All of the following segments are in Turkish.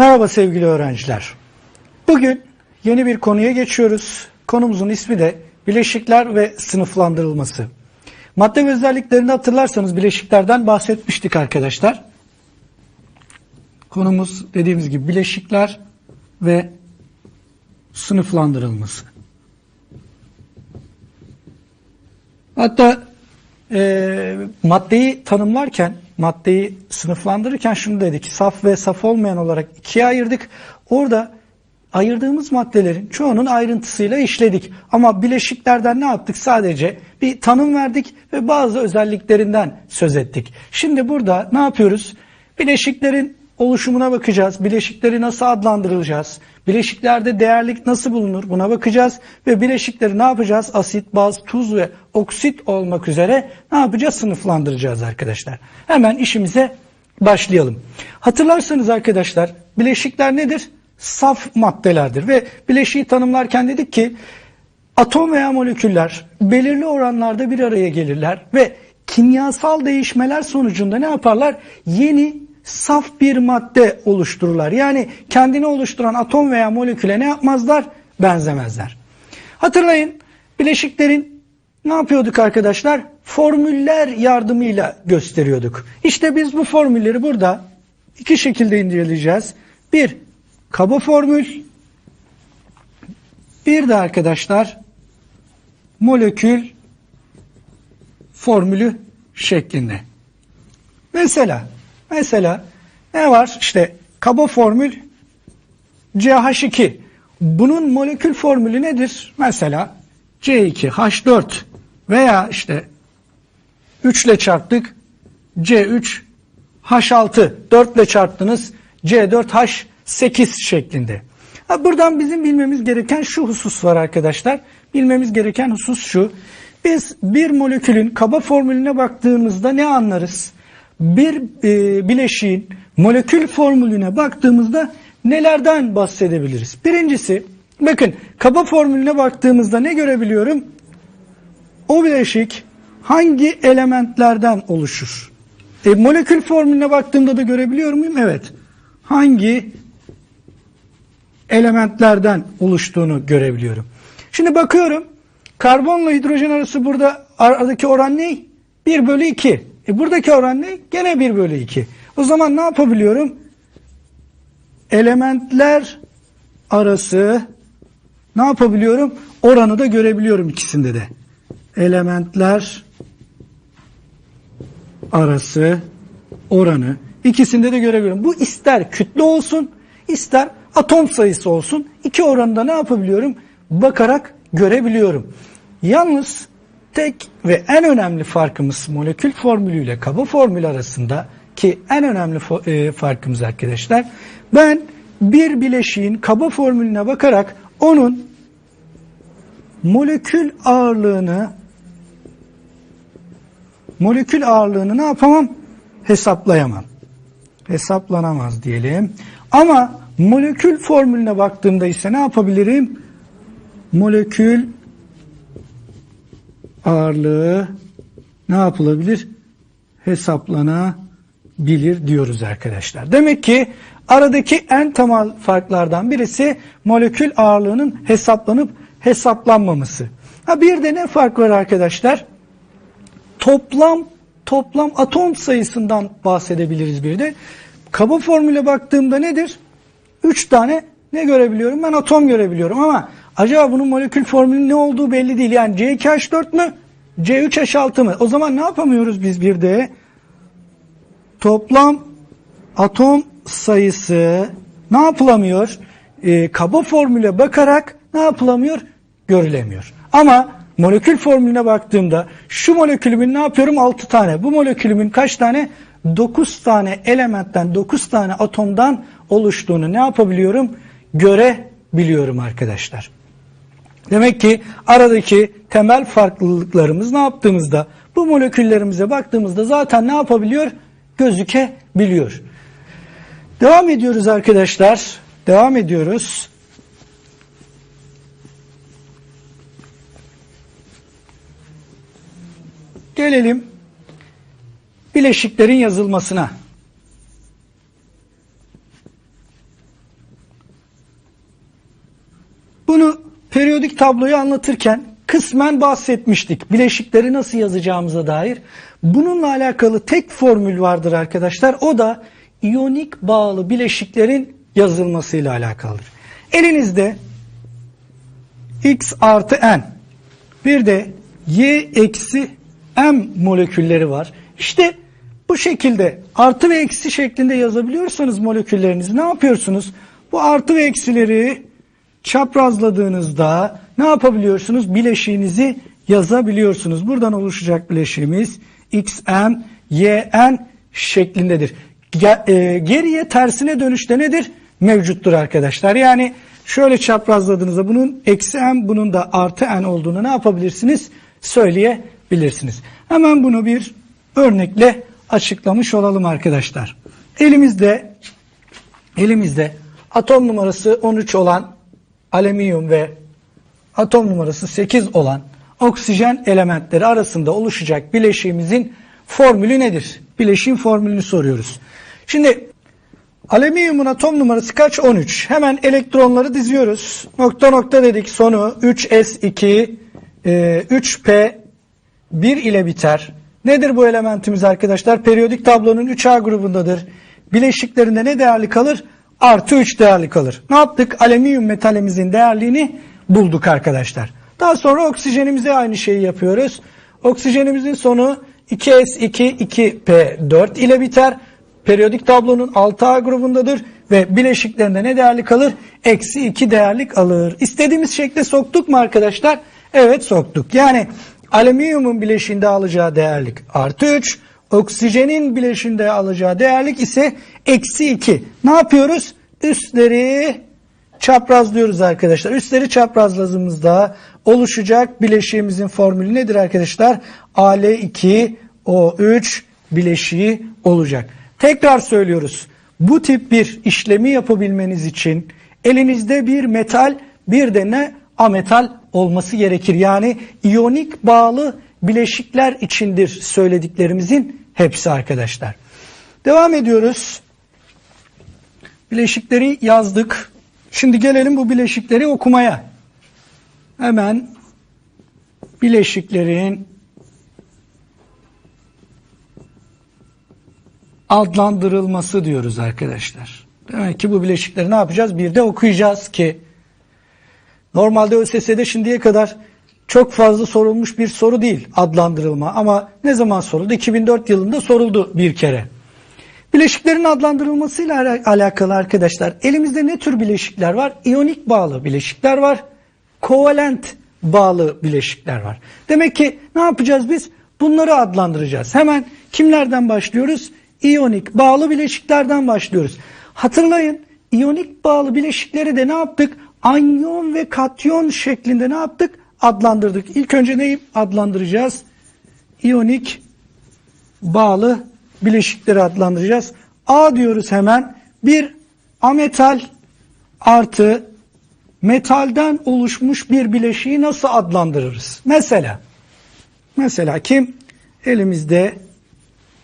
Merhaba sevgili öğrenciler. Bugün yeni bir konuya geçiyoruz. Konumuzun ismi de bileşikler ve sınıflandırılması. Madde özelliklerini hatırlarsanız bileşiklerden bahsetmiştik arkadaşlar. Konumuz dediğimiz gibi bileşikler ve sınıflandırılması. Hatta e, maddeyi tanımlarken, maddeyi sınıflandırırken şunu dedik. Saf ve saf olmayan olarak ikiye ayırdık. Orada ayırdığımız maddelerin çoğunun ayrıntısıyla işledik. Ama bileşiklerden ne yaptık? Sadece bir tanım verdik ve bazı özelliklerinden söz ettik. Şimdi burada ne yapıyoruz? Bileşiklerin oluşumuna bakacağız. Bileşikleri nasıl adlandırılacağız? Bileşiklerde değerlik nasıl bulunur? Buna bakacağız. Ve bileşikleri ne yapacağız? Asit, baz, tuz ve oksit olmak üzere ne yapacağız? Sınıflandıracağız arkadaşlar. Hemen işimize başlayalım. Hatırlarsanız arkadaşlar bileşikler nedir? Saf maddelerdir ve bileşiği tanımlarken dedik ki atom veya moleküller belirli oranlarda bir araya gelirler ve kimyasal değişmeler sonucunda ne yaparlar? Yeni saf bir madde oluştururlar. Yani kendini oluşturan atom veya moleküle ne yapmazlar? Benzemezler. Hatırlayın bileşiklerin ne yapıyorduk arkadaşlar? Formüller yardımıyla gösteriyorduk. İşte biz bu formülleri burada iki şekilde inceleyeceğiz. Bir, kaba formül. Bir de arkadaşlar molekül formülü şeklinde. Mesela Mesela ne var? İşte kaba formül CH2. Bunun molekül formülü nedir? Mesela C2H4 veya işte 3 ile çarptık C3 H6 4 ile çarptınız C4H8 şeklinde. Buradan bizim bilmemiz gereken şu husus var arkadaşlar. Bilmemiz gereken husus şu. Biz bir molekülün kaba formülüne baktığımızda ne anlarız? Bir e, bileşiğin molekül formülüne baktığımızda nelerden bahsedebiliriz? Birincisi bakın kaba formülüne baktığımızda ne görebiliyorum? O bileşik hangi elementlerden oluşur? E, molekül formülüne baktığımda da görebiliyor muyum? Evet. Hangi elementlerden oluştuğunu görebiliyorum. Şimdi bakıyorum. Karbonla hidrojen arası burada aradaki oran ne? 1 bölü 2. E buradaki oran ne? Gene 1 bölü 2. O zaman ne yapabiliyorum? Elementler arası ne yapabiliyorum? Oranı da görebiliyorum ikisinde de. Elementler arası oranı ikisinde de görebiliyorum. Bu ister kütle olsun ister atom sayısı olsun. İki oranında ne yapabiliyorum? Bakarak görebiliyorum. Yalnız tek ve en önemli farkımız molekül formülüyle kaba formül arasında ki en önemli e, farkımız arkadaşlar ben bir bileşiğin kaba formülüne bakarak onun molekül ağırlığını molekül ağırlığını ne yapamam? Hesaplayamam. Hesaplanamaz diyelim. Ama molekül formülüne baktığımda ise ne yapabilirim? Molekül ağırlığı ne yapılabilir? Hesaplanabilir diyoruz arkadaşlar. Demek ki aradaki en temel farklardan birisi molekül ağırlığının hesaplanıp hesaplanmaması. Ha bir de ne fark var arkadaşlar? Toplam toplam atom sayısından bahsedebiliriz bir de. Kaba formüle baktığımda nedir? 3 tane ne görebiliyorum? Ben atom görebiliyorum ama Acaba bunun molekül formülünün ne olduğu belli değil. Yani C2H4 mü? C3H6 mı? O zaman ne yapamıyoruz biz bir de? Toplam atom sayısı ne yapılamıyor? E, kaba formüle bakarak ne yapılamıyor? Görülemiyor. Ama molekül formülüne baktığımda şu molekülümün ne yapıyorum? 6 tane. Bu molekülümün kaç tane? 9 tane elementten, 9 tane atomdan oluştuğunu ne yapabiliyorum? Görebiliyorum arkadaşlar. Demek ki aradaki temel farklılıklarımız ne yaptığımızda bu moleküllerimize baktığımızda zaten ne yapabiliyor? Gözükebiliyor. Devam ediyoruz arkadaşlar. Devam ediyoruz. Gelelim bileşiklerin yazılmasına. Bunu periyodik tabloyu anlatırken kısmen bahsetmiştik. Bileşikleri nasıl yazacağımıza dair. Bununla alakalı tek formül vardır arkadaşlar. O da iyonik bağlı bileşiklerin yazılmasıyla alakalıdır. Elinizde x artı n bir de y eksi m molekülleri var. İşte bu şekilde artı ve eksi şeklinde yazabiliyorsanız moleküllerinizi ne yapıyorsunuz? Bu artı ve eksileri çaprazladığınızda ne yapabiliyorsunuz? Bileşiğinizi yazabiliyorsunuz. Buradan oluşacak bileşiğimiz xm, yn şeklindedir. E, Geriye tersine dönüşte nedir? Mevcuttur arkadaşlar. Yani şöyle çaprazladığınızda bunun eksi m bunun da artı n olduğunu ne yapabilirsiniz? Söyleyebilirsiniz. Hemen bunu bir örnekle açıklamış olalım arkadaşlar. Elimizde elimizde atom numarası 13 olan alüminyum ve atom numarası 8 olan oksijen elementleri arasında oluşacak bileşiğimizin formülü nedir? Bileşiğin formülünü soruyoruz. Şimdi alüminyumun atom numarası kaç? 13. Hemen elektronları diziyoruz. Nokta nokta dedik sonu 3s2 e, 3p 1 ile biter. Nedir bu elementimiz arkadaşlar? Periyodik tablonun 3A grubundadır. Bileşiklerinde ne değerli kalır? Artı 3 değerli kalır. Ne yaptık? Alüminyum metalimizin değerliğini bulduk arkadaşlar. Daha sonra oksijenimize aynı şeyi yapıyoruz. Oksijenimizin sonu 2s2 2p4 ile biter. Periyodik tablonun 6A grubundadır ve bileşiklerinde ne değerli kalır? Eksi 2 değerlik alır. İstediğimiz şekle soktuk mu arkadaşlar? Evet soktuk. Yani alüminyumun bileşiğinde alacağı değerlik artı 3, oksijenin bileşiğinde alacağı değerlik ise eksi 2. Ne yapıyoruz? Üstleri çaprazlıyoruz arkadaşlar. Üstleri çaprazladığımızda oluşacak bileşiğimizin formülü nedir arkadaşlar? Al2O3 bileşiği olacak. Tekrar söylüyoruz. Bu tip bir işlemi yapabilmeniz için elinizde bir metal bir de ne ametal olması gerekir. Yani iyonik bağlı bileşikler içindir söylediklerimizin hepsi arkadaşlar. Devam ediyoruz. Bileşikleri yazdık. Şimdi gelelim bu bileşikleri okumaya. Hemen bileşiklerin adlandırılması diyoruz arkadaşlar. Demek ki bu bileşikleri ne yapacağız? Bir de okuyacağız ki normalde ÖSS'de şimdiye kadar çok fazla sorulmuş bir soru değil adlandırılma ama ne zaman soruldu? 2004 yılında soruldu bir kere. Bileşiklerin adlandırılmasıyla alakalı arkadaşlar elimizde ne tür bileşikler var? İyonik bağlı bileşikler var. Kovalent bağlı bileşikler var. Demek ki ne yapacağız biz? Bunları adlandıracağız. Hemen kimlerden başlıyoruz? İyonik bağlı bileşiklerden başlıyoruz. Hatırlayın iyonik bağlı bileşikleri de ne yaptık? Anyon ve katyon şeklinde ne yaptık? Adlandırdık. İlk önce neyi adlandıracağız? İyonik bağlı bileşikleri adlandıracağız. A diyoruz hemen. Bir ametal artı metalden oluşmuş bir bileşiği nasıl adlandırırız? Mesela mesela kim? Elimizde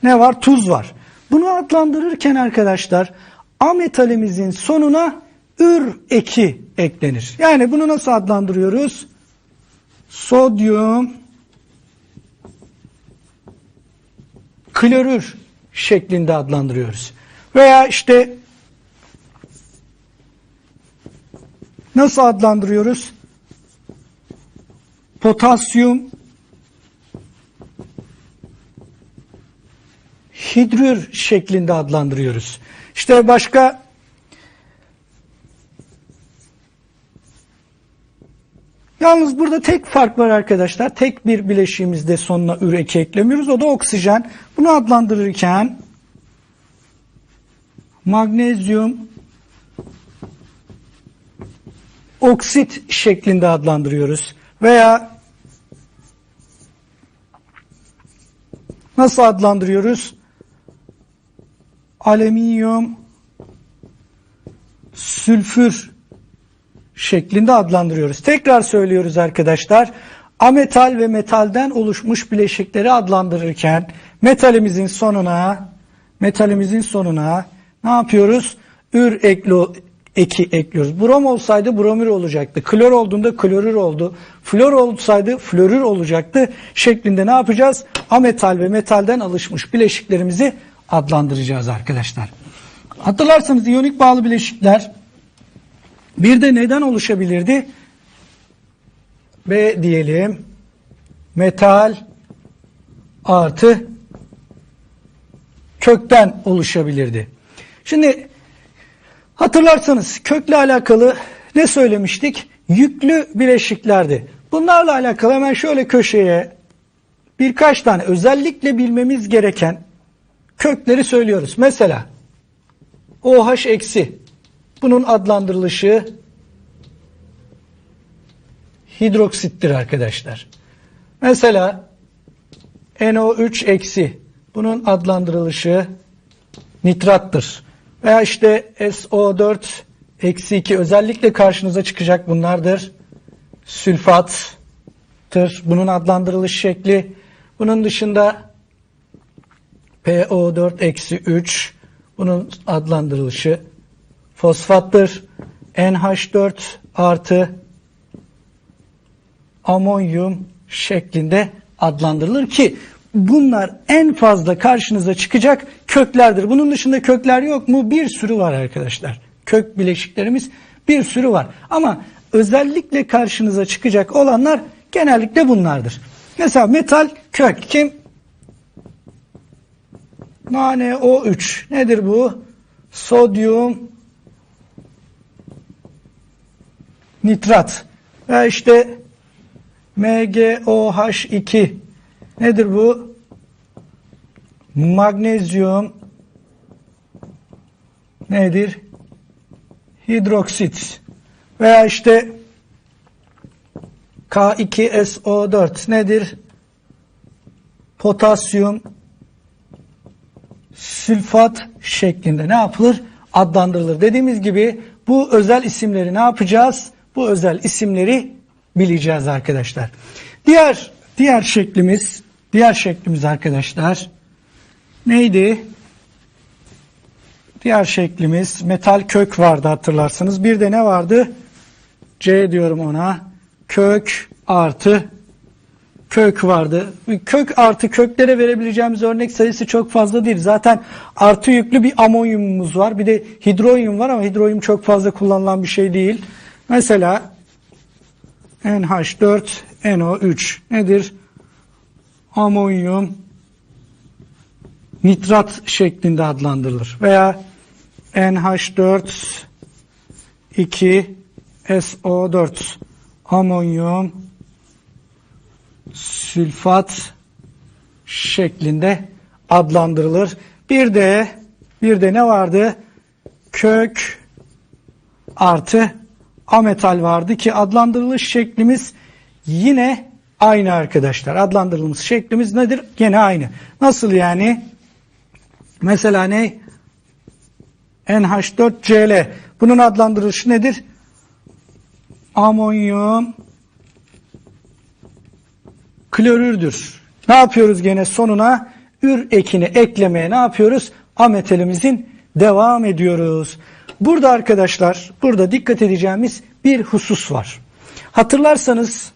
ne var? Tuz var. Bunu adlandırırken arkadaşlar A metalimizin sonuna ür eki eklenir. Yani bunu nasıl adlandırıyoruz? Sodyum klorür şeklinde adlandırıyoruz. Veya işte nasıl adlandırıyoruz? Potasyum hidrür şeklinde adlandırıyoruz. İşte başka Yalnız burada tek fark var arkadaşlar. Tek bir bileşiğimizde sonuna üreki eklemiyoruz. O da oksijen. Bunu adlandırırken magnezyum oksit şeklinde adlandırıyoruz. Veya nasıl adlandırıyoruz? Alüminyum sülfür şeklinde adlandırıyoruz. Tekrar söylüyoruz arkadaşlar. Ametal ve metalden oluşmuş bileşikleri adlandırırken metalimizin sonuna metalimizin sonuna ne yapıyoruz? Ür eklo, eki ekliyoruz. Brom olsaydı bromür olacaktı. Klor olduğunda klorür oldu. Flor olsaydı florür olacaktı. Şeklinde ne yapacağız? Ametal ve metalden alışmış bileşiklerimizi adlandıracağız arkadaşlar. Hatırlarsanız iyonik bağlı bileşikler bir de neden oluşabilirdi? B diyelim. Metal artı kökten oluşabilirdi. Şimdi hatırlarsanız kökle alakalı ne söylemiştik? Yüklü bileşiklerdi. Bunlarla alakalı hemen şöyle köşeye birkaç tane özellikle bilmemiz gereken kökleri söylüyoruz. Mesela OH eksi bunun adlandırılışı hidroksittir arkadaşlar. Mesela NO3 eksi bunun adlandırılışı nitrattır. Veya işte SO4 eksi 2 özellikle karşınıza çıkacak bunlardır. Sülfattır. Bunun adlandırılış şekli. Bunun dışında PO4 eksi 3 bunun adlandırılışı fosfattır. NH4 artı amonyum şeklinde adlandırılır ki bunlar en fazla karşınıza çıkacak köklerdir. Bunun dışında kökler yok mu? Bir sürü var arkadaşlar. Kök bileşiklerimiz bir sürü var. Ama özellikle karşınıza çıkacak olanlar genellikle bunlardır. Mesela metal kök kim? NaNO3 nedir bu? Sodyum nitrat. Ve işte MgOH2 nedir bu? Magnezyum nedir? Hidroksit. Veya işte K2SO4 nedir? Potasyum sülfat şeklinde ne yapılır? Adlandırılır. Dediğimiz gibi bu özel isimleri ne yapacağız? Bu özel isimleri bileceğiz arkadaşlar. Diğer diğer şeklimiz, diğer şeklimiz arkadaşlar neydi? Diğer şeklimiz metal kök vardı hatırlarsınız. Bir de ne vardı? C diyorum ona. Kök artı kök vardı. Kök artı köklere verebileceğimiz örnek sayısı çok fazla değil. Zaten artı yüklü bir amonyumumuz var. Bir de hidroyum var ama hidroyum çok fazla kullanılan bir şey değil. Mesela NH4 NO3 nedir? Amonyum nitrat şeklinde adlandırılır. Veya NH4 2 SO4 amonyum sülfat şeklinde adlandırılır. Bir de bir de ne vardı? Kök artı ametal vardı ki adlandırılış şeklimiz yine aynı arkadaşlar. Adlandırılmış şeklimiz nedir? Yine aynı. Nasıl yani? Mesela ne? NH4Cl. Bunun adlandırılışı nedir? Amonyum klorürdür. Ne yapıyoruz gene sonuna? Ür ekini eklemeye ne yapıyoruz? Ametalimizin devam ediyoruz. Burada arkadaşlar, burada dikkat edeceğimiz bir husus var. Hatırlarsanız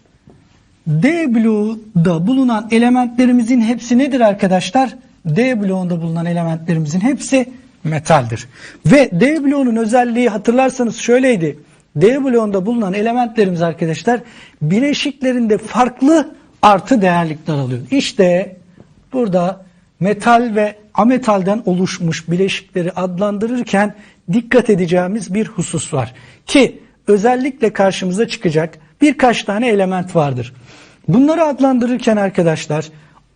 D bloğunda bulunan elementlerimizin hepsi nedir arkadaşlar? D bloğunda bulunan elementlerimizin hepsi metaldir. Ve D bloğunun özelliği hatırlarsanız şöyleydi. D bloğunda bulunan elementlerimiz arkadaşlar bileşiklerinde farklı artı değerlikler alıyor. İşte burada metal ve ametalden oluşmuş bileşikleri adlandırırken dikkat edeceğimiz bir husus var. Ki özellikle karşımıza çıkacak birkaç tane element vardır. Bunları adlandırırken arkadaşlar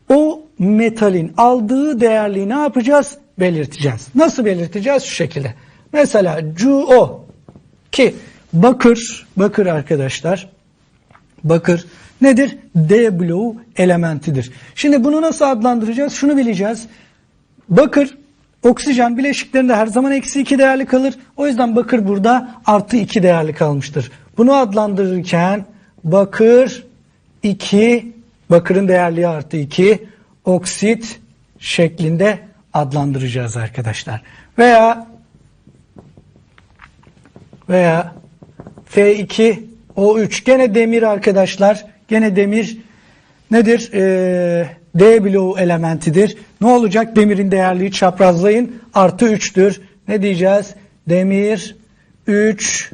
o metalin aldığı değerliği ne yapacağız? Belirteceğiz. Nasıl belirteceğiz? Şu şekilde. Mesela CuO ki bakır, bakır arkadaşlar, bakır nedir? D bloğu elementidir. Şimdi bunu nasıl adlandıracağız? Şunu bileceğiz. Bakır oksijen bileşiklerinde her zaman eksi 2 değerli kalır. O yüzden bakır burada artı 2 değerli kalmıştır. Bunu adlandırırken bakır 2 bakırın değerliği artı 2 oksit şeklinde adlandıracağız arkadaşlar. Veya veya F2O3 gene demir arkadaşlar. Gene demir nedir? Ee, D bloğu elementidir. Ne olacak? Demirin değerliği çaprazlayın. Artı 3'tür. Ne diyeceğiz? Demir 3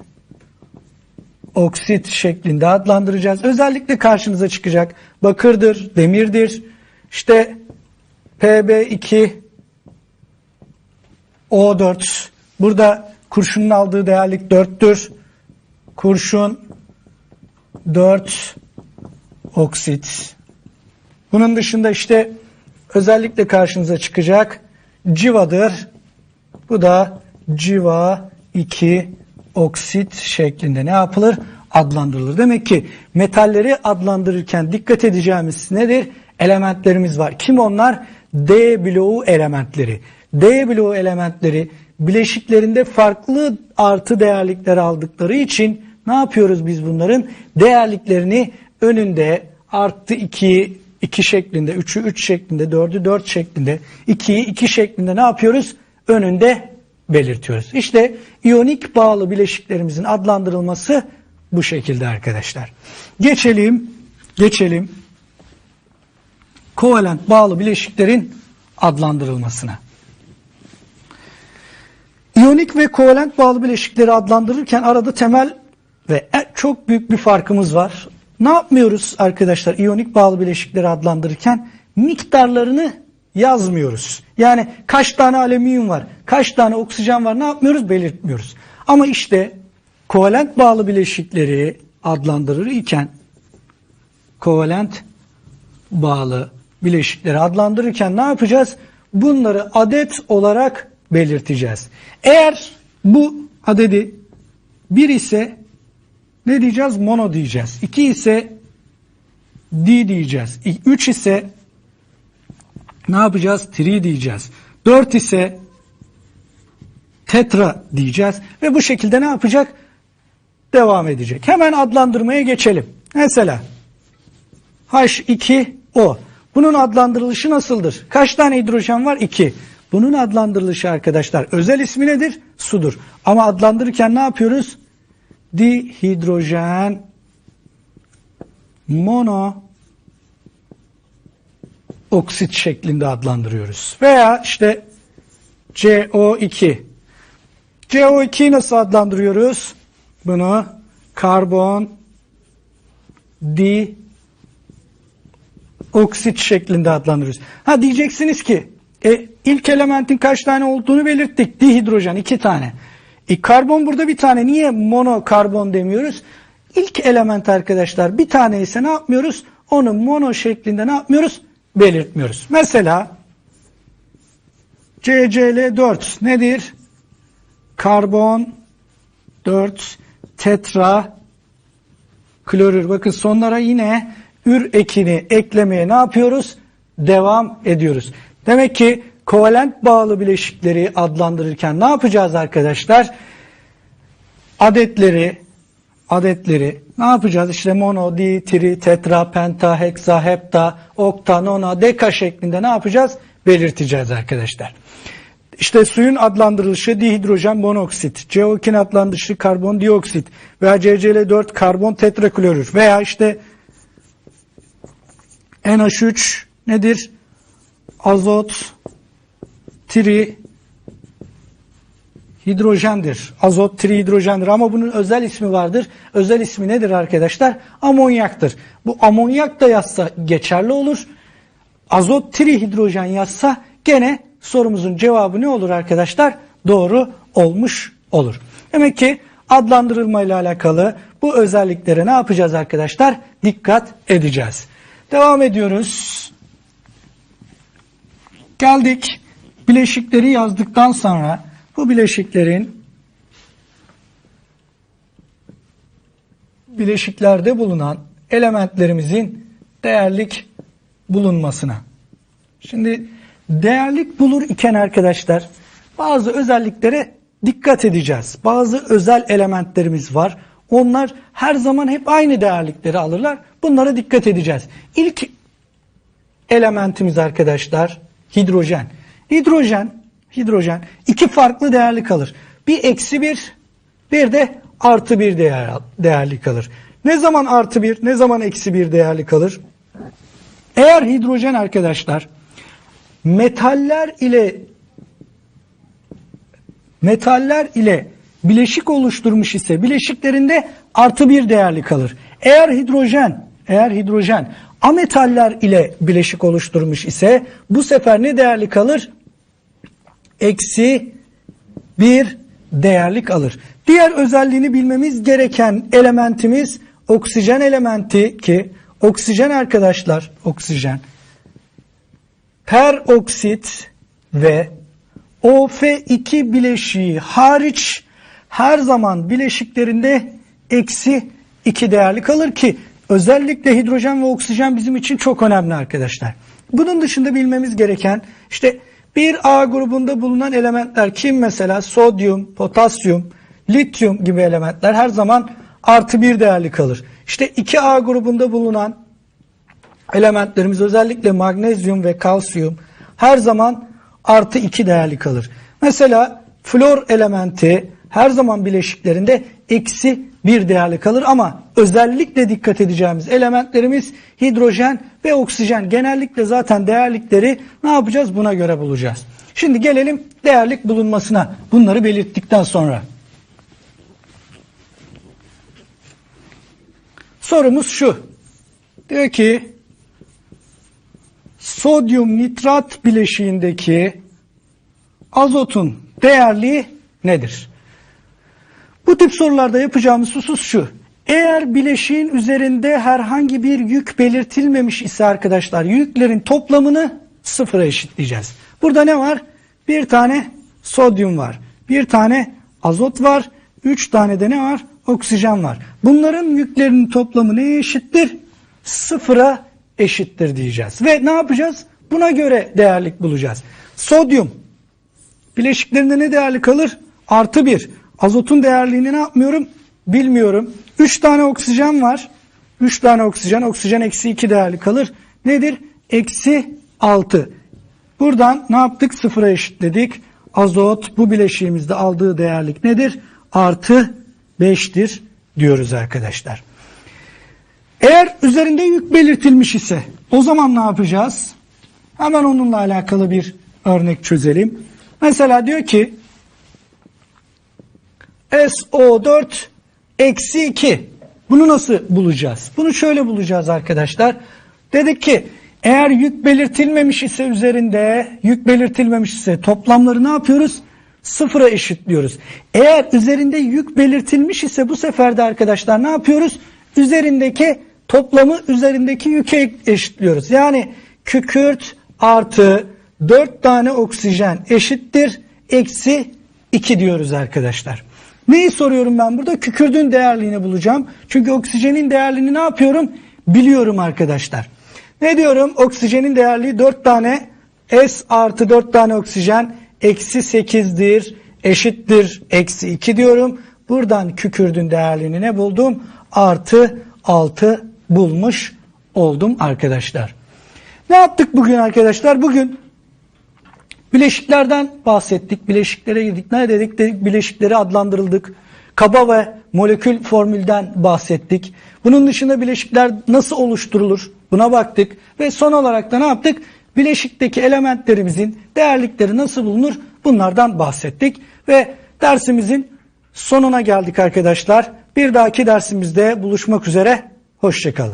oksit şeklinde adlandıracağız. Özellikle karşımıza çıkacak. Bakırdır, demirdir. İşte PB2 O4 burada kurşunun aldığı değerlik 4'tür. Kurşun 4 oksit. Bunun dışında işte özellikle karşınıza çıkacak civadır. Bu da civa 2 oksit şeklinde ne yapılır? Adlandırılır. Demek ki metalleri adlandırırken dikkat edeceğimiz nedir? Elementlerimiz var. Kim onlar? D bloğu elementleri. D bloğu elementleri bileşiklerinde farklı artı değerlikler aldıkları için ne yapıyoruz biz bunların? Değerliklerini önünde artı 2'yi 2 şeklinde, 3'ü 3 şeklinde, 4'ü 4 şeklinde, 2'yi 2 şeklinde ne yapıyoruz? Önünde belirtiyoruz. İşte iyonik bağlı bileşiklerimizin adlandırılması bu şekilde arkadaşlar. Geçelim, geçelim kovalent bağlı bileşiklerin adlandırılmasına. İyonik ve kovalent bağlı bileşikleri adlandırırken arada temel ve çok büyük bir farkımız var. Ne yapmıyoruz arkadaşlar iyonik bağlı bileşikleri adlandırırken? Miktarlarını yazmıyoruz. Yani kaç tane alüminyum var, kaç tane oksijen var ne yapmıyoruz? Belirtmiyoruz. Ama işte kovalent bağlı bileşikleri adlandırır iken kovalent bağlı bileşikleri adlandırırken ne yapacağız? Bunları adet olarak belirteceğiz. Eğer bu adedi 1 ise ne diyeceğiz? Mono diyeceğiz. 2 ise di diyeceğiz. 3 ise ne yapacağız? Tri diyeceğiz. 4 ise tetra diyeceğiz. Ve bu şekilde ne yapacak? Devam edecek. Hemen adlandırmaya geçelim. Mesela H2O. Bunun adlandırılışı nasıldır? Kaç tane hidrojen var? 2. Bunun adlandırılışı arkadaşlar özel ismi nedir? Sudur. Ama adlandırırken ne yapıyoruz? Dihidrojen mono oksit şeklinde adlandırıyoruz. Veya işte CO2. CO2'yi nasıl adlandırıyoruz? Bunu karbon di oksit şeklinde adlandırıyoruz. Ha diyeceksiniz ki e, ilk elementin kaç tane olduğunu belirttik. Dihidrojen iki tane. E, karbon burada bir tane. Niye monokarbon demiyoruz? İlk element arkadaşlar bir tane ise ne yapmıyoruz? Onu mono şeklinde ne yapmıyoruz? Belirtmiyoruz. Mesela CCl4 nedir? Karbon 4 tetra klorür. Bakın sonlara yine ür ekini eklemeye ne yapıyoruz? Devam ediyoruz. Demek ki kovalent bağlı bileşikleri adlandırırken ne yapacağız arkadaşlar? Adetleri adetleri ne yapacağız? İşte mono, di, tri, tetra, penta, heksa, hepta, okta, nona, deka şeklinde ne yapacağız? Belirteceğiz arkadaşlar. İşte suyun adlandırılışı dihidrojen monoksit, CO2'nin adlandırılışı karbondioksit veya CCl4 karbon tetraklorür veya işte NH3 nedir? Azot, tri, hidrojendir. Azot trihidrojendir ama bunun özel ismi vardır. Özel ismi nedir arkadaşlar? Amonyaktır. Bu amonyak da yazsa geçerli olur. Azot trihidrojen yazsa gene sorumuzun cevabı ne olur arkadaşlar? Doğru olmuş olur. Demek ki adlandırılma ile alakalı bu özelliklere ne yapacağız arkadaşlar? Dikkat edeceğiz. Devam ediyoruz. Geldik bileşikleri yazdıktan sonra bu bileşiklerin bileşiklerde bulunan elementlerimizin değerlik bulunmasına. Şimdi değerlik bulur iken arkadaşlar bazı özelliklere dikkat edeceğiz. Bazı özel elementlerimiz var. Onlar her zaman hep aynı değerlikleri alırlar. Bunlara dikkat edeceğiz. İlk elementimiz arkadaşlar hidrojen. Hidrojen, hidrojen iki farklı değerli kalır. Bir eksi bir, Bir de artı bir değer, değerli kalır. Ne zaman artı bir, ne zaman eksi bir değerli kalır? Eğer hidrojen arkadaşlar metaller ile metaller ile bileşik oluşturmuş ise bileşiklerinde artı bir değerli kalır. Eğer hidrojen, eğer hidrojen ametaller ile bileşik oluşturmuş ise bu sefer ne değerli kalır? Eksi bir değerlik alır. Diğer özelliğini bilmemiz gereken elementimiz oksijen elementi ki oksijen arkadaşlar oksijen peroksit ve OF2 bileşiği hariç her zaman bileşiklerinde eksi 2 değerli kalır ki özellikle hidrojen ve oksijen bizim için çok önemli arkadaşlar. Bunun dışında bilmemiz gereken işte bir A grubunda bulunan elementler kim mesela sodyum, potasyum, lityum gibi elementler her zaman artı bir değerli kalır. İşte 2A grubunda bulunan elementlerimiz özellikle magnezyum ve kalsiyum her zaman artı 2 değerli kalır. Mesela flor elementi her zaman bileşiklerinde eksi 1 değerli kalır ama özellikle dikkat edeceğimiz elementlerimiz hidrojen ve oksijen. Genellikle zaten değerlikleri ne yapacağız buna göre bulacağız. Şimdi gelelim değerlik bulunmasına bunları belirttikten sonra. Sorumuz şu. Diyor ki sodyum nitrat bileşiğindeki azotun değerliği nedir? Bu tip sorularda yapacağımız husus şu. Eğer bileşiğin üzerinde herhangi bir yük belirtilmemiş ise arkadaşlar yüklerin toplamını sıfıra eşitleyeceğiz. Burada ne var? Bir tane sodyum var. Bir tane azot var. Üç tane de ne var? Oksijen var. Bunların yüklerinin toplamı neye eşittir? Sıfıra eşittir diyeceğiz. Ve ne yapacağız? Buna göre değerlik bulacağız. Sodyum bileşiklerinde ne değerli kalır? Artı bir. Azotun değerliğini ne yapmıyorum? Bilmiyorum. Üç tane oksijen var. Üç tane oksijen. Oksijen eksi iki değerli kalır. Nedir? Eksi altı. Buradan ne yaptık? Sıfıra eşitledik. Azot bu bileşiğimizde aldığı değerlik nedir? Artı beştir diyoruz arkadaşlar. Eğer üzerinde yük belirtilmiş ise o zaman ne yapacağız? Hemen onunla alakalı bir örnek çözelim. Mesela diyor ki SO4 eksi 2. Bunu nasıl bulacağız? Bunu şöyle bulacağız arkadaşlar. Dedik ki eğer yük belirtilmemiş ise üzerinde yük belirtilmemiş ise toplamları ne yapıyoruz? Sıfıra eşitliyoruz. Eğer üzerinde yük belirtilmiş ise bu sefer de arkadaşlar ne yapıyoruz? Üzerindeki toplamı üzerindeki yüke eşitliyoruz. Yani kükürt artı 4 tane oksijen eşittir eksi 2 diyoruz arkadaşlar. Neyi soruyorum ben burada? Kükürdün değerliğini bulacağım. Çünkü oksijenin değerliğini ne yapıyorum? Biliyorum arkadaşlar. Ne diyorum? Oksijenin değerliği 4 tane S artı 4 tane oksijen eksi 8'dir eşittir eksi 2 diyorum. Buradan kükürdün değerliğini ne buldum? Artı 6 bulmuş oldum arkadaşlar. Ne yaptık bugün arkadaşlar? Bugün bileşiklerden bahsettik. Bileşiklere girdik. Ne dedik? dedik bileşikleri adlandırıldık. Kaba ve molekül formülden bahsettik. Bunun dışında bileşikler nasıl oluşturulur? Buna baktık. Ve son olarak da ne yaptık? Bileşikteki elementlerimizin değerlikleri nasıl bulunur? Bunlardan bahsettik. Ve dersimizin sonuna geldik arkadaşlar. Bir dahaki dersimizde buluşmak üzere. Hoşçakalın.